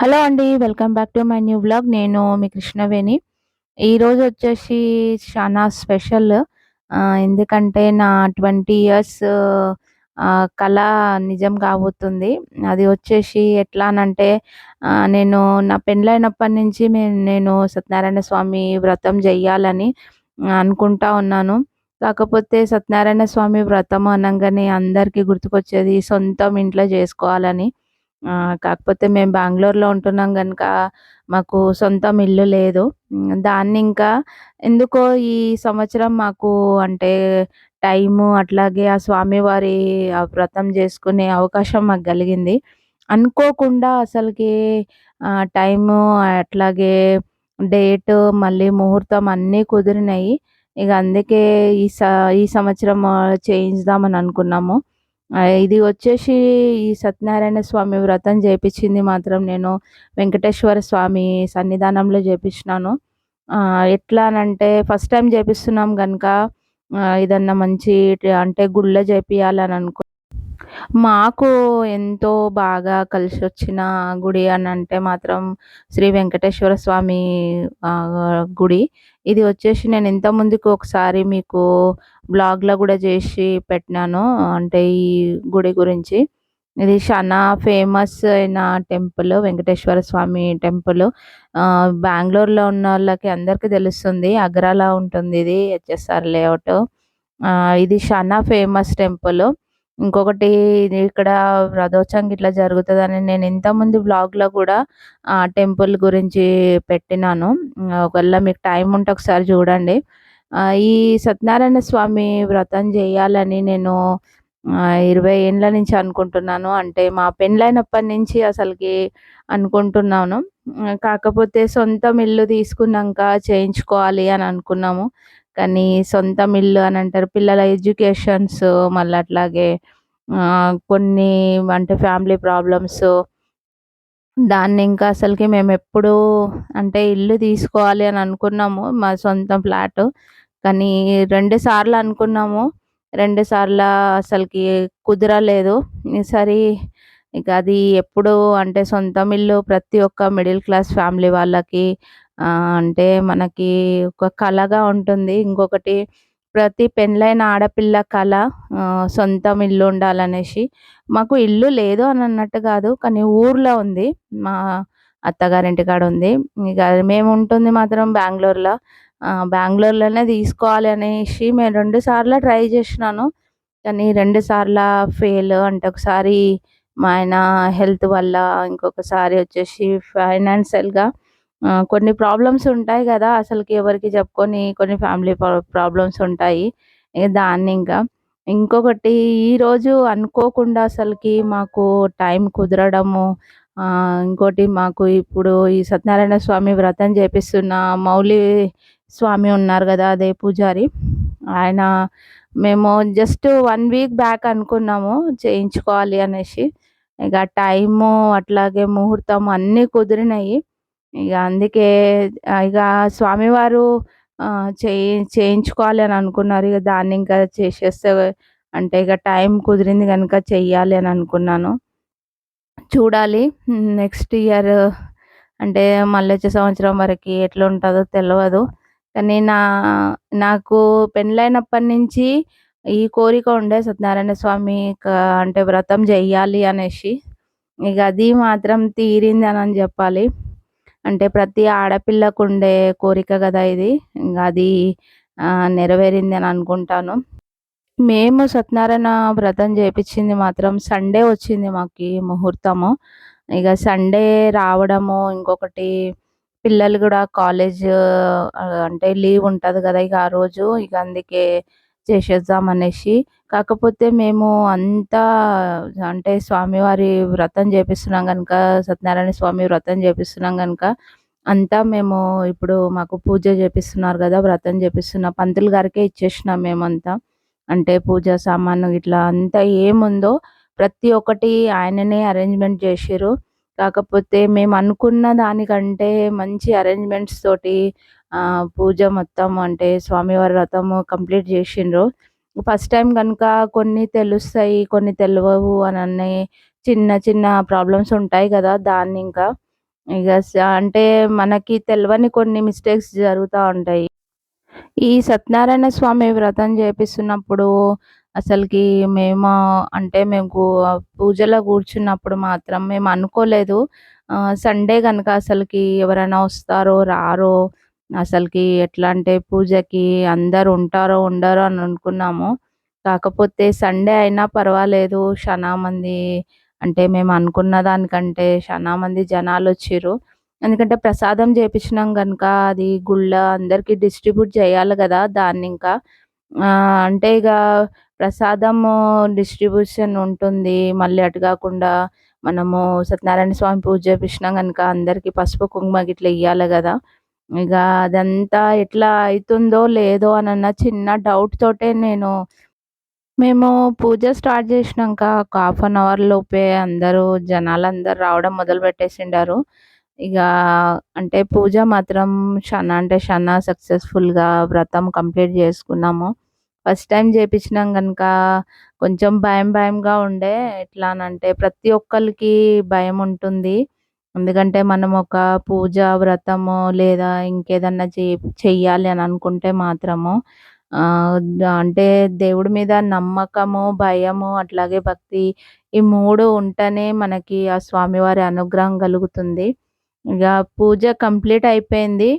Hello అండి. Welcome back to my new blog నేను మీ కృష్ణవేణి. ఈరోజు వచ్చేసి చాలా స్పెషల్. ఎందుకంటే నా 20 ఇయర్స్ కళ నిజం కాబోతుంది. అది వచ్చేసి ఎట్లా అనంటే నేను నా పెండ్లైనప్పటి నుంచి నేను సత్యనారాయణ స్వామి వ్రతం చెయ్యాలని అనుకుంటా ఉన్నాను. కాకపోతే సత్యనారాయణ స్వామి వ్రతం అనగానే అందరికీ గుర్తుకొచ్చేది సొంతం ఇంట్లో చేసుకోవాలని కాకపోతే మేము బెంగళూరులో ఉంటున్నాం కనుక మాకు సొంతం ఇల్లు లేదు. దాన్ని ఇంకా ఎందుకో ఈ సంవత్సరం మాకు అంటే టైము అట్లాగే ఆ స్వామివారి వ్రతం చేసుకునే అవకాశం మాకు కలిగింది అనుకోకుండా అసలుకి టైము అట్లాగే డేటు మళ్ళీ ముహూర్తం అన్నీ కుదిరినాయి. ఇక అందుకే ఈ స ఈ సంవత్సరం చేయించుదామని అనుకున్నాము. ఇది వచ్చేసి ఈ సత్యనారాయణ స్వామి వ్రతం చేపించింది మాత్రం నేను వెంకటేశ్వర స్వామి సన్నిధానంలో చేపించినాను. ఎట్లా అంటే ఫస్ట్ టైం చేపిస్తున్నాం గనుక ఏదన్నా మంచి అంటే గుళ్ళ చేపియాలని అనుకు మాకు ఎంతో బాగా కలిసి వచ్చిన గుడి అని అంటే మాత్రం శ్రీ వెంకటేశ్వర స్వామి గుడి. ఇది వచ్చేసి నేను ఇంతకు ముందుకు ఒకసారి మీకు బ్లాగ్లో కూడా చేసి పెట్టినాను. అంటే ఈ గుడి గురించి. ఇది చాలా ఫేమస్ అయిన టెంపుల్ వెంకటేశ్వర స్వామి టెంపుల్. బెంగళూరులో ఉన్న వాళ్ళకి అందరికీ తెలుస్తుంది. అగ్రాలో ఉంటుంది ఇది హెచ్ఎస్ఆర్ లేఅవుట్. ఇది చాలా ఫేమస్ టెంపుల్. ఇంకొకటి ఇక్కడ రథోత్సవం ఇట్లా జరుగుతుందని నేను ఇంతకుముందు బ్లాగ్లో కూడా ఆ టెంపుల్ గురించి పెట్టినాను. ఒకవేళ మీకు టైం ఉంటే ఒకసారి చూడండి ఈ సత్యనారాయణ స్వామి వ్రతం చేయాలని నేను ఇరవై 20 ఏండ్ల నుంచి అనుకుంటున్నాను. అంటే మా పెండ్లైనప్పటి నుంచి అసలుకి అనుకుంటున్నాను. కాకపోతే సొంతం ఇల్లు తీసుకున్నాక చేయించుకోవాలి అని అనుకున్నాము. కానీ సొంతం ఇల్లు అని అంటారు. పిల్లల ఎడ్యుకేషన్స్ మళ్ళీ అట్లాగే కొన్ని అంటే ఫ్యామిలీ ప్రాబ్లమ్స్ దాన్ని ఇంకా అసలుకి మేము ఎప్పుడూ అంటే ఇల్లు తీసుకోవాలి అని అనుకున్నాము. మా సొంత ఫ్లాట్ కానీ రెండు సార్లు అనుకున్నాము. రెండు సార్లు అసలుకి కుదరలేదు. ఈసారి ఇక అది ఎప్పుడు అంటే సొంతం ఇల్లు ప్రతి ఒక్క మిడిల్ క్లాస్ ఫ్యామిలీ వాళ్ళకి అంటే మనకి ఒక కళగా ఉంటుంది. ఇంకొకటి ప్రతి పెండ్లైన ఆడపిల్ల కళ సొంతం ఇల్లు ఉండాలనేసి. మాకు ఇల్లు లేదు అని అన్నట్టు కాదు కానీ ఊర్లో ఉంది. మా అత్తగారింటి కాడ ఉంది. ఇక మేము ఉంటుంది మాత్రం బెంగళూరులో బెంగళూరులోనే తీసుకోవాలి అనేసి మేము రెండు సార్లు ట్రై చేసినాను కానీ రెండు సార్లు ఫెయిల్. అంటే ఒకసారి మా ఆయన హెల్త్ వల్ల, ఇంకొకసారి వచ్చేసి ఫైనాన్షియల్‌గా కొన్ని ప్రాబ్లమ్స్ ఉంటాయి కదా అసలుకి ఎవరికి చెప్పుకొని కొన్ని ఫ్యామిలీ ప్రాబ్లమ్స్ ఉంటాయి. దాన్ని ఇంకా ఇంకొకటి ఈరోజు అనుకోకుండా అసలుకి మాకు టైం కుదరడము ఇంకోటి మాకు ఇప్పుడు ఈ సత్యనారాయణ స్వామి వ్రతం చేపిస్తున్న మౌలి స్వామి ఉన్నారు కదా అదే పూజారి. ఆయన మేము జస్ట్ వన్ వీక్ బ్యాక్ అనుకున్నాము చేయించుకోవాలి అనేసి. ఇక టైము అట్లాగే ముహూర్తం అన్నీ కుదిరినాయి. ఇక అందుకే ఇక స్వామివారు చేయి చేయించుకోవాలి అని అనుకున్నారు. ఇక దాన్ని ఇంకా చేసేస్తే అంటే ఇక టైం కుదిరింది కనుక చెయ్యాలి అని అనుకున్నాను. చూడాలి. నెక్స్ట్ ఇయర్ అంటే మళ్ళీ వచ్చే సంవత్సరం వరకు ఎట్లా ఉంటుందో తెలియదు కానీ నా నాకు పెళ్ళైనప్పటి నుంచి ఈ కోరిక ఉండే సత్యనారాయణ స్వామి అంటే వ్రతం చెయ్యాలి అనేసి. ఇక అది మాత్రం తీరింది అని చెప్పాలి అంటే ప్రతి ఆడపిల్లకు ఉండే కోరిక కదా ఇది. ఇంకా అది నెరవేరింది అని అనుకుంటాను. మేము సత్యనారాయణ వ్రతం చేపించింది మాత్రం సండే వచ్చింది మాకు ముహూర్తము. ఇక సండే రావడము, ఇంకొకటి పిల్లలు కూడా కాలేజ్ అంటే లీవ్ ఉంటుంది కదా ఇక ఆ రోజు ఇక అందుకే చేసేద్దాం అనేసి. కాకపోతే మేము అంతా అంటే స్వామివారి వ్రతం చేపిస్తున్నాం కనుక సత్యనారాయణ స్వామి వ్రతం చేపిస్తున్నాం కనుక అంతా మేము ఇప్పుడు మాకు పూజ చేపిస్తున్నారు కదా వ్రతం చేపిస్తున్నాం పంతులు గారికే ఇచ్చేసినాం మేమంతా. అంటే పూజ సామాను ఇట్లా అంతా ఏముందో ప్రతి ఒక్కటి ఆయననే అరేంజ్‌మెంట్ జేషిర్రు. కాకపోతే మేము అనుకున్న దానికంటే మంచి అరేంజ్‌మెంట్స్ తోటి పూజ మొత్తం అంటే స్వామివారి వ్రతము కంప్లీట్ చేసిండ్రు ఫస్ట్ టైం కనుక కొన్ని తెలుస్తాయి, కొన్ని తెలవవు అనని చిన్న చిన్న ప్రాబ్లమ్స్ ఉంటాయి కదా దాన్ని ఇంకా ఇక అంటే మనకి తెలియని కొన్ని మిస్టేక్స్ జరుగుతా ఉంటాయి. ఈ సత్యనారాయణ స్వామి వ్రతం చేపిస్తున్నప్పుడు అసలుకి మేము అంటే మేము పూజలో కూర్చున్నప్పుడు మాత్రం మేము అనుకోలేదు. సండే కనుక అసలుకి ఎవరైనా వస్తారో, రారో అసలుకి ఎట్లా అంటే పూజకి అందరు ఉంటారో, ఉండరో అని అనుకున్నాము. కాకపోతే సండే అయినా పర్వాలేదు చాలా మంది అంటే మేము అనుకున్న దానికంటే చాలా మంది వచ్చారు ఎందుకంటే ప్రసాదం చేపించినాం కనుక అది గుళ్ళ అందరికీ డిస్ట్రిబ్యూట్ చేయాలి కదా దాన్ని ఇంకా అంటే ఇక ప్రసాదము డిస్ట్రిబ్యూషన్ ఉంటుంది. మళ్ళీ అటు కాకుండా మనము సత్యనారాయణ స్వామి పూజ చేపించినాం కనుక అందరికీ పసుపు, కుంకుమ గిట్లా ఇవ్వాలి కదా ఇక అదంతా ఎట్లా అవుతుందో లేదో అనన్న చిన్న డౌట్ తోటే నేను మేము పూజ స్టార్ట్ చేసినాక ఒక హాఫ్ అన్ అవర్ లోపే అందరూ జనాలందరూ రావడం మొదలుపెట్టేసిండారు. ఇక అంటే పూజ మాత్రం షన అంటే షన సక్సెస్‌ఫుల్‌గా వ్రతం కంప్లీట్ చేసుకున్నాము. ఫస్ట్ టైం చేపించినాం కనుక కొంచెం భయం భయంగా ఉండే. ఎట్లా అనంటే ప్రతి ఒక్కరికి భయం ఉంటుంది. ఎందుకంటే మనం ఒక పూజ, వ్రతము లేదా ఇంకేదన్నా చే చెయ్యాలి అని అనుకుంటే మాత్రము అంటే దేవుడి మీద నమ్మకము, భయము అట్లాగే భక్తి ఈ మూడు ఉంటేనే మనకి ఆ స్వామివారి అనుగ్రహం కలుగుతుంది. ఇక పూజ కంప్లీట్ అయిపోయింది.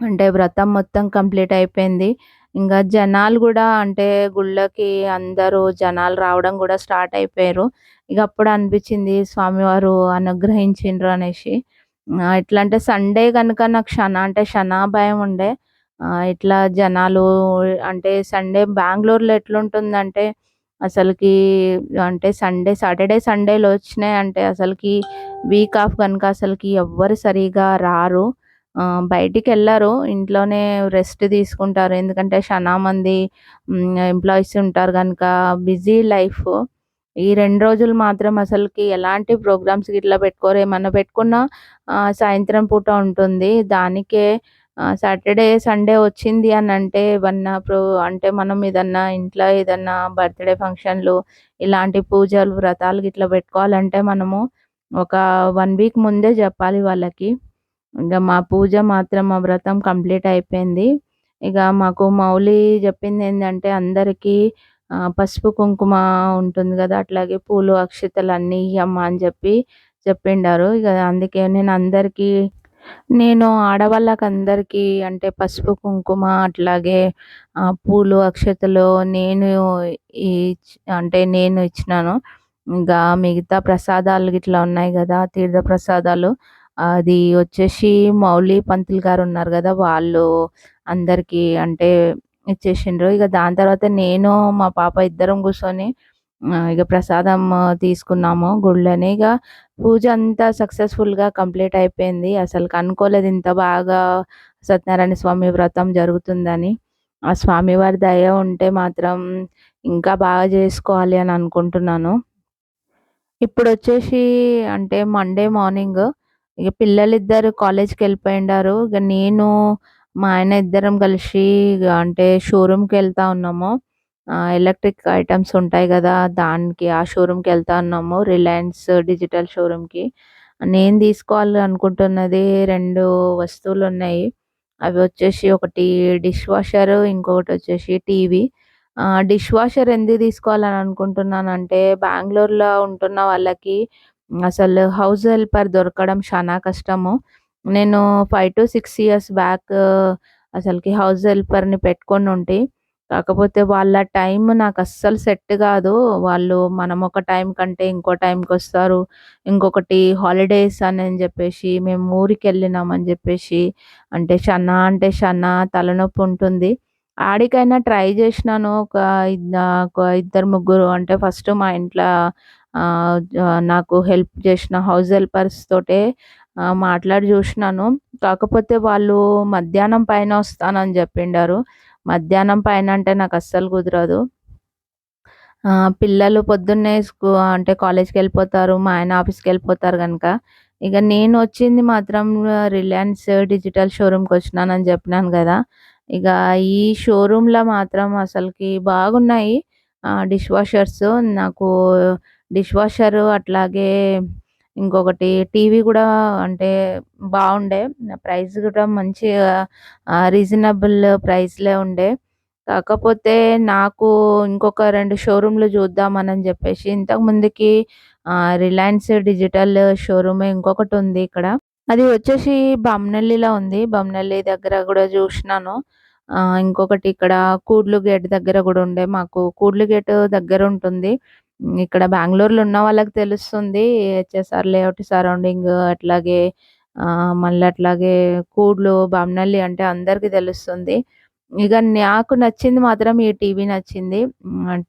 అంటే వ్రతం మొత్తం కంప్లీట్ అయిపోయింది. ఇంకా జనాలు కూడా అంటే గుళ్ళకి అందరూ జనాలు రావడం కూడా స్టార్ట్ అయిపోయారు. ఇక అప్పుడు అనిపించింది స్వామివారు అనుగ్రహించిండ్రు అనేసి. ఎట్లా అంటే సండే కనుక నాకు క్షణ అంటే క్షణాభయం భయం ఉండే. ఇట్లా జనాలు అంటే సండే బెంగళూరులో ఎట్లుంటుందంటే అసలుకి అంటే సండే సాటర్‌డే, సండేలు వచ్చినాయంటే అసలుకి వీక్ ఆఫ్ కనుక అసలుకి ఎవ్వరు సరిగ్గా రారు. బయటికి వెళ్ళారు ఇంట్లోనే రెస్ట్ తీసుకుంటారు. ఎందుకంటే చాలా మంది ఎంప్లాయీస్ ఉంటారు కనుక బిజీ లైఫ్. ఈ రెండు రోజులు మాత్రం అసలుకి ఎలాంటి ప్రోగ్రామ్స్ ఇట్లా పెట్టుకోరు. ఏమన్నా పెట్టుకున్నా సాయంత్రం పూట ఉంటుంది. దానికే సాటర్‌డే, సండే వచ్చింది అనంటే ఏవన్నా ప్రో అంటే మనం ఏదన్నా ఇంట్లో ఏదన్నా బర్త్‌డే ఫంక్షన్‌లు ఇలాంటి పూజలు, వ్రతాలు ఇట్లా పెట్టుకోవాలంటే మనము ఒక వన్ వీక్ ముందే చెప్పాలి వాళ్ళకి. ఇంకా మా పూజ మాత్రం మా వ్రతం కంప్లీట్ అయిపోయింది. ఇక మాకు మౌలి చెప్పింది ఏంటంటే అందరికీ పసుపు, కుంకుమ ఉంటుంది కదా అట్లాగే పూలు, అక్షతలు అన్నీ ఇవ్వమ్మ అని చెప్పి చెప్పిండారు. ఇక అందుకే నేను అందరికీ నేను ఆడవాళ్ళకందరికీ అంటే పసుపు, కుంకుమ అట్లాగే పూలు, అక్షతలు నేను అంటే నేను ఇచ్చినాను. ఇంకా మిగతా ప్రసాదాలు గిట్లా ఉన్నాయి కదా తీర్థ ప్రసాదాలు అది వచ్చేసి మౌలి పంతులు గారు ఉన్నారు కదా వాళ్ళు అందరికీ అంటే ఇచ్చేసిండ్రు. ఇక దాని తర్వాత నేను, మా పాప ఇద్దరం కూర్చొని ఇక ప్రసాదం తీసుకున్నాము గుళ్ళని ఇక పూజ అంతా సక్సెస్‌ఫుల్‌గా కంప్లీట్ అయిపోయింది. అసలుకి అనుకోలేదు ఇంత బాగా సత్యనారాయణ స్వామి వ్రతం జరుగుతుందని. ఆ స్వామివారి దయ ఉంటే మాత్రం ఇంకా బాగా చేసుకోవాలి అని అనుకుంటున్నాను. ఇప్పుడు వచ్చేసి అంటే మండే మార్నింగ్ ఇక ఇగ కాలేజ్కి వెళ్ళిపోయిండారు ఇక నేను, మా ఆయన ఇద్దరం కలిసి ఇగ అంటే షోరూమ్‌కెళ్తా ఉన్నాము. ఎలక్ట్రిక్ ఐటమ్స్ ఉంటాయి కదా దానికి ఆ షోరూమ్‌కెళ్తా ఉన్నాము. రిలయన్స్ డిజిటల్ షోరూమ్‌కి. నేను తీసుకోవాలి అనుకుంటున్నది రెండు వస్తువులు ఉన్నాయి అవి వచ్చేసి ఒకటి డిష్ వాషర్ ఇంకొకటి వచ్చేసి టీవీ. డిష్ వాషర్ ఎందుకు తీసుకోవాలని అనుకుంటున్నానంటే బెంగళూరులో ఉంటున్న వాళ్ళకి అసలు హౌస్ హెల్పర్ దొరకడం చాలా కష్టము. నేను 5-6 ఇయర్స్ బ్యాక్ అసలుకి హౌస్ హెల్పర్‌ని పెట్టుకొని ఉంటే కాకపోతే వాళ్ళ టైం నాకు అస్సలు సెట్ కాదు వాళ్ళు మనం ఒక టైం కంటే ఇంకో టైంకి వస్తారు ఇంకొకటి హాలిడేస్ అని చెప్పేసి మేము ఊరికి అని చెప్పేసి అంటే షన్నా అంటే షనా తలనొప్పి ఉంటుంది. ఆడికైనా ట్రై చేసినాను ఒక ఇద్దరు, ముగ్గురు అంటే ఫస్ట్ మా ఇంట్లో నాకు హెల్ప్ చేసిన హౌస్ హెల్పర్స్ తోటే మాట్లాడి చూసినాను కాకపోతే వాళ్ళు మధ్యాహ్నం పైన వస్తానని చెప్పిండారు మధ్యాహ్నం పైన అంటే నాకు అస్సలు కుదరదు. పిల్లలు పొద్దున్నే స్కూ అంటే కాలేజ్కి వెళ్ళిపోతారు మా ఆయన ఆఫీస్కి వెళ్ళిపోతారు కనుక ఇక నేను వచ్చింది మాత్రం రిలయన్స్ డిజిటల్ షోరూమ్కి వచ్చినానని చెప్పినాను కదా ఇక ఈ షోరూమ్‌లో మాత్రం అసలుకి బాగున్నాయి. డిష్ వాషర్స్ నాకు డిష్ వాషరు అట్లాగే ఇంకొకటి టీవీ కూడా అంటే బాగుండే. ప్రైస్ కూడా మంచిగా రీజనబుల్ ప్రైస్లే ఉండే. కాకపోతే నాకు ఇంకొక రెండు షోరూమ్లు చూద్దామని చెప్పేసి ఇంతకు ముందుకి రిలయన్స్ డిజిటల్ షోరూమ్ ఇంకొకటి ఉంది ఇక్కడ. అది వచ్చేసి బమ్నల్లిలో ఉంది. బమ్నల్లి దగ్గర కూడా చూసినాను. ఇంకొకటి ఇక్కడ కూడ్లు గేట్ దగ్గర కూడా ఉండే. మాకు కూడ్లు గేట్ దగ్గర ఉంటుంది. ఇక్కడ బెంగళూరులో ఉన్న వాళ్ళకి తెలుస్తుంది. హెచ్ఎస్ఆర్ లేఅవుట్ సరౌండింగ్ అట్లాగే మళ్ళీ అట్లాగే కూడ్లు బామ్నల్లి అంటే అందరికీ తెలుస్తుంది. ఇక నాకు నచ్చింది మాత్రం ఈ టీవీ నచ్చింది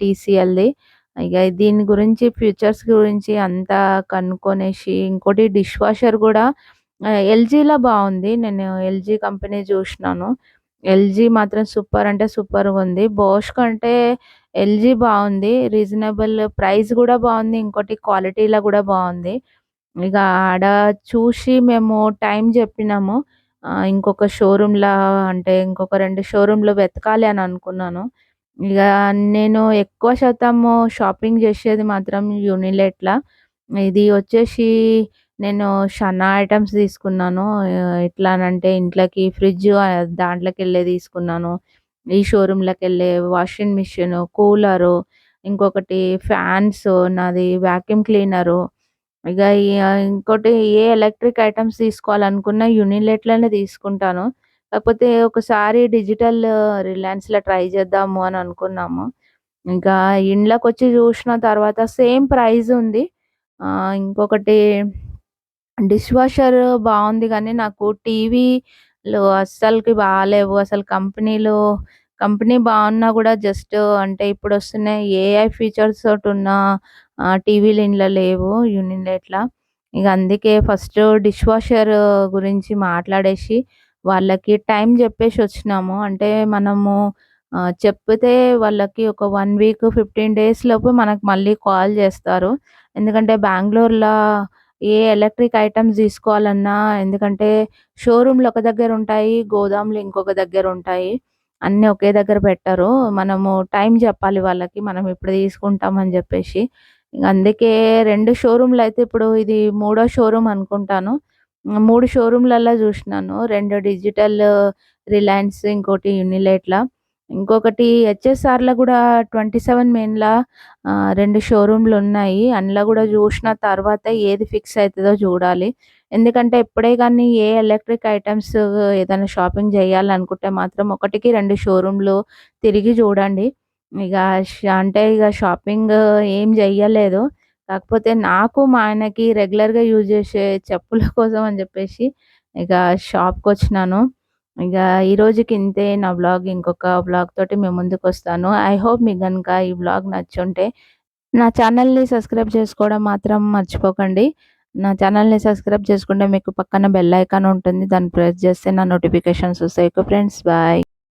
టీసీఎల్ది. ఇక దీని గురించి ఫీచర్స్ గురించి అంతా కనుక్కొనేసి ఇంకోటి డిష్ వాషర్ కూడా ఎల్జీలో బాగుంది. నేను ఎల్జీ కంపెనీ చూసినాను. ఎల్జీ మాత్రం సూపర్ అంటే సూపర్గా ఉంది. బోష్ కంటే ఎల్జీ బాగుంది. రీజనబుల్ ప్రైస్ కూడా బాగుంది. ఇంకోటి క్వాలిటీలో కూడా బాగుంది. ఇక ఆడ చూసి మేము టైం చెప్పినాము. ఇంకొక షోరూమ్‌లా అంటే ఇంకొక రెండు షోరూంలో వెతకాలి అని అనుకున్నాను. ఇక నేను ఎక్కువ శాతము షాపింగ్ చేసేది మాత్రం యూనిలెట్‌లా. ఇది వచ్చేసి నేను షనా ఐటమ్స్ తీసుకున్నాను. ఎట్లా ఇంట్లోకి ఫ్రిడ్జ్ దాంట్లోకి వెళ్ళే తీసుకున్నాను. ఈ షోరూమ్‌లోకెళ్ళే వాషింగ్ మిషన్ కూలరు, ఇంకొకటి ఫ్యాన్స్, నాది వాక్యూమ్ క్లీనరు. ఇక ఇంకోటి ఏ ఎలక్ట్రిక్ ఐటమ్స్ తీసుకోవాలనుకున్నా యూనిలెట్‌లోనే తీసుకుంటాను. కాకపోతే ఒకసారి డిజిటల్ రిలయన్స్‌లో ట్రై చేద్దాము అని అనుకున్నాము. ఇంకా ఇండ్లకొచ్చి చూసిన తర్వాత సేమ్ ప్రైస్ ఉంది. ఇంకొకటి డిష్ వాషర్ బాగుంది కానీ నాకు టీవీలు అస్సలకి బాగాలేవు. అసలు కంపెనీలు కంపెనీ బాగున్నా కూడా జస్ట్ అంటే ఇప్పుడు వస్తున్నాయి ఏఐ ఫీచర్స్ తోటి ఉన్న టీవీలు ఇంట్లో లేవు యూనిలెట్‌ల. ఇక అందుకే ఫస్ట్ డిష్ వాషర్ గురించి మాట్లాడేసి వాళ్ళకి టైం చెప్పేసి వచ్చినాము. అంటే మనము చెప్తే వాళ్ళకి ఒక వన్ వీక్ ఫిఫ్టీన్ డేస్ లోపు మనకు మళ్ళీ కాల్ చేస్తారు. ఎందుకంటే బెంగళూరులో ఏ ఎలక్ట్రిక్ ఐటమ్స్ తీసుకోవాలన్నా ఎందుకంటే షోరూమ్లు ఒక దగ్గర ఉంటాయి గోదాములు ఇంకొక దగ్గర ఉంటాయి అన్నీ ఒకే దగ్గర పెట్టరు. మనము టైం చెప్పాలి వాళ్ళకి మనం ఇప్పుడు తీసుకుంటామని చెప్పేసి. అందుకే రెండు షోరూమ్లు అయితే ఇప్పుడు ఇది మూడో షోరూమ్ అనుకుంటాను. మూడు షోరూమ్లలో చూసినాను. రెండు డిజిటల్ రిలయన్స్ ఇంకోటి యూనిలైట్లా. ఇంకొకటి హెచ్ఎస్ఆర్లో కూడా ట్వంటీ సెవెన్ మెయిన్లా రెండు షోరూమ్లు ఉన్నాయి. అందులో కూడా చూసిన తర్వాత ఏది ఫిక్స్ అవుతుందో చూడాలి. ఎందుకంటే ఎప్పుడే కానీ ఏ ఎలక్ట్రిక్ ఐటమ్స్ ఏదైనా షాపింగ్ చేయాలనుకుంటే మాత్రం ఒకటికి రెండు షోరూమ్లు తిరిగి చూడండి. ఇక అంటే ఇక షాపింగ్ ఏం చెయ్యలేదు. కాకపోతే నాకు మా ఆయనకి రెగ్యులర్గా యూజ్ చేసే చెప్పుల కోసం అని చెప్పేసి ఇక షాప్కి వచ్చినాను. ఇక ఈ రోజుకి ఇంతే నా బ్లాగ్ ఇంకొక బ్లాగ్ తోటి మేము ముందుకు వస్తాను ఐ హోప్ మీకు కనుక ఈ బ్లాగ్ నచ్చుంటే నా ఛానల్ని సబ్స్క్రైబ్ చేసుకోవడం మాత్రం మర్చిపోకండి. నా ఛానల్ని సబ్స్క్రైబ్ చేసుకుంటే మీకు పక్కన బెల్ ఐకాన్ ఉంటుంది. దాన్ని ప్రెస్ చేస్తే నా నోటిఫికేషన్స్ వస్తాయి. Friends bye